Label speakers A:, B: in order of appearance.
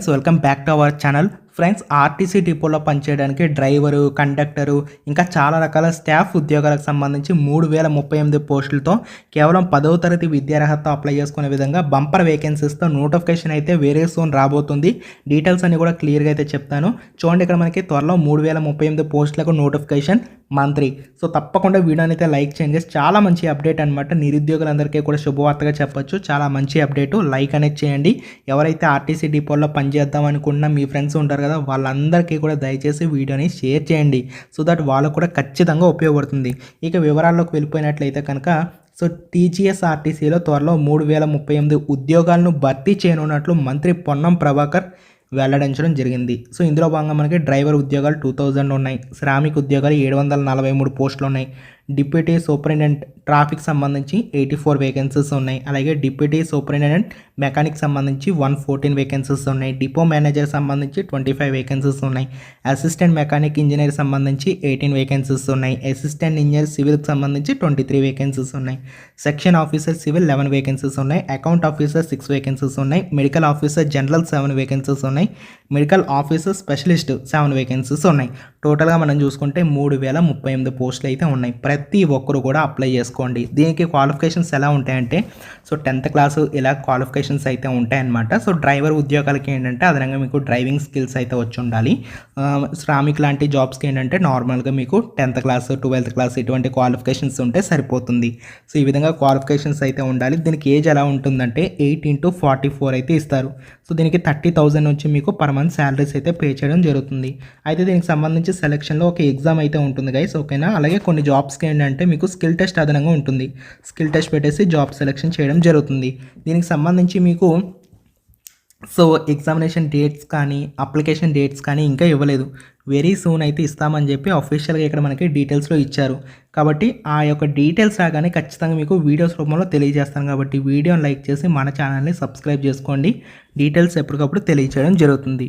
A: friends welcome back to our channel. Friends RTC డిపోలో పనిచేయడానికి driver conductor ఇంకా చాలా రకాల స్టాఫ్ ఉద్యోగాలకు సంబంధించి మూడు వేల ముప్పై ఎనిమిది పోస్టులతో కేవలం పదవ తరగతి విద్యార్హత అప్లై చేసుకునే విధంగా బంపర్ వేకెన్సీస్తో నోటిఫికేషన్ అయితే వేరే సోన్ రాబోతుంది. డీటెయిల్స్ అన్ని కూడా క్లియర్గా అయితే చెప్తాను. చూడండి ఇక్కడ మనకి త్వరలో మూడు వేల ముప్పై ఎనిమిది పోస్టులకు నోటిఫికేషన్ మంత్రి. సో తప్పకుండా వీడియోని అయితే లైక్ చేయండి. చాలా మంచి అప్డేట్ అనమాట నిరుద్యోగులందరికీ కూడా శుభవార్తగా చెప్పొచ్చు. చాలా మంచి అప్డేట్. లైక్ అనేది చేయండి. ఎవరైతే ఆర్టీసీ డిపోల్లో పనిచేద్దాం అనుకున్న మీ ఫ్రెండ్స్ ఉంటారు కదా వాళ్ళందరికీ కూడా దయచేసి వీడియోని షేర్ చేయండి. సో దట్ వాళ్ళకు కూడా ఖచ్చితంగా ఉపయోగపడుతుంది. ఇక వివరాల్లోకి వెళ్ళిపోయినట్లయితే కనుక సో టీజీఎస్ ఆర్టీసీలో త్వరలో మూడు వేల ముప్పై ఎనిమిది ఉద్యోగాలను భర్తీ చేయనున్నట్లు మంత్రి పొన్నం ప్రభాకర్ వెల్లడించడం జరిగింది. సో ఇందులో భాగంగా మనకి డ్రైవర్ ఉద్యోగాలు టూ థౌజండ్ ఉన్నాయి. శ్రామిక ఉద్యోగాలు ఏడు వందల నలభై మూడు పోస్టులు ఉన్నాయి. డిప్యూటీ సూపరింటెండెంట్ ట్రాఫిక్ సంబంధించి ఎయిటీ ఫోర్ వేకెన్సీస్ ఉన్నాయి. అలాగే డిప్యూటీ సూపరింటెండెంట్ మెకానిక్ సంబంధించి వన్ ఫోర్టీన్ వేకెన్సీస్ ఉన్నాయి. డిపో మేనేజర్ సంబంధించి ట్వంటీ ఫైవ్ వేకెన్సీస్ ఉన్నాయి. అసిస్టెంట్ మెకానిక్ ఇంజనీర్ సంబంధించి ఎయిటీన్ వేకెన్సీస్ ఉన్నాయి. అసిస్టెంట్ ఇంజనీర్ సివిల్కి సంబంధించి ట్వంటీ త్రీ వేకెన్సీస్ ఉన్నాయి. Section officer civil eleven vacancies ఉన్నాయి. అకౌంట్ ఆఫీసర్ సిక్స్ వేకెన్సీస్ ఉన్నాయి. Medical officer general seven vacancies ఉన్నాయి. Medical officer specialist seven vacancies ఉన్నాయి. టోటల్గా మనం చూసుకుంటే మూడు వేల ముప్పై ఎనిమిది పోస్టులు అయితే ఉన్నాయి. ప్రతి ప్రతి ఒక్కరు కూడా అప్లై చేసుకోండి. దీనికి క్వాలిఫికేషన్స్ ఎలా ఉంటాయంటే సో టెన్త్ క్లాసు ఇలా క్వాలిఫికేషన్స్ అయితే ఉంటాయన్నమాట. సో డ్రైవర్ ఉద్యోగాలకి ఏంటంటే అదనంగా మీకు డ్రైవింగ్ స్కిల్స్ అయితే వచ్చి ఉండాలి. శ్రామిక్ లాంటి జాబ్స్కి ఏంటంటే నార్మల్గా మీకు టెన్త్ క్లాస్ ట్వెల్త్ క్లాస్ ఇటువంటి క్వాలిఫికేషన్స్ ఉంటే సరిపోతుంది. సో ఈ విధంగా క్వాలిఫికేషన్స్ అయితే ఉండాలి. దీనికి ఏజ్ ఎలా ఉంటుందంటే ఎయిట్ ఇంటూ ఫార్టీ ఫోర్ అయితే ఇస్తారు. సో దీనికి థర్టీ థౌజండ్ నుంచి మీకు పర్ మంత్ శాలరీస్ అయితే పే చేయడం జరుగుతుంది. అయితే దీనికి సంబంధించి సెలక్షన్లో ఒక ఎగ్జామ్ అయితే ఉంటుంది గైస్ ఓకేనా అలాగే కొన్ని జాబ్స్కి ఏంటంటే మీకు స్కిల్ టెస్ట్ అదనంగా ఉంటుంది. స్కిల్ టెస్ట్ పెట్టేసి జాబ్ సెలెక్షన్ చేయడం జరుగుతుంది. దీనికి సంబంధించి మీకు సో ఎగ్జామినేషన్ డేట్స్ కానీ అప్లికేషన్ డేట్స్ కానీ ఇంకా ఇవ్వలేదు. వెరీ సూన్ అయితే ఇస్తామని చెప్పి అఫీషియల్గా ఇక్కడ మనకి డీటెయిల్స్లో ఇచ్చారు. కాబట్టి ఆ యొక్క డీటెయిల్స్ రాగానే ఖచ్చితంగా మీకు వీడియోస్ రూపంలో తెలియజేస్తాను. కాబట్టి వీడియోని లైక్ చేసి మన ఛానల్ని సబ్స్క్రైబ్ చేసుకోండి. డీటెయిల్స్ ఎప్పటికప్పుడు తెలియజేయడం జరుగుతుంది.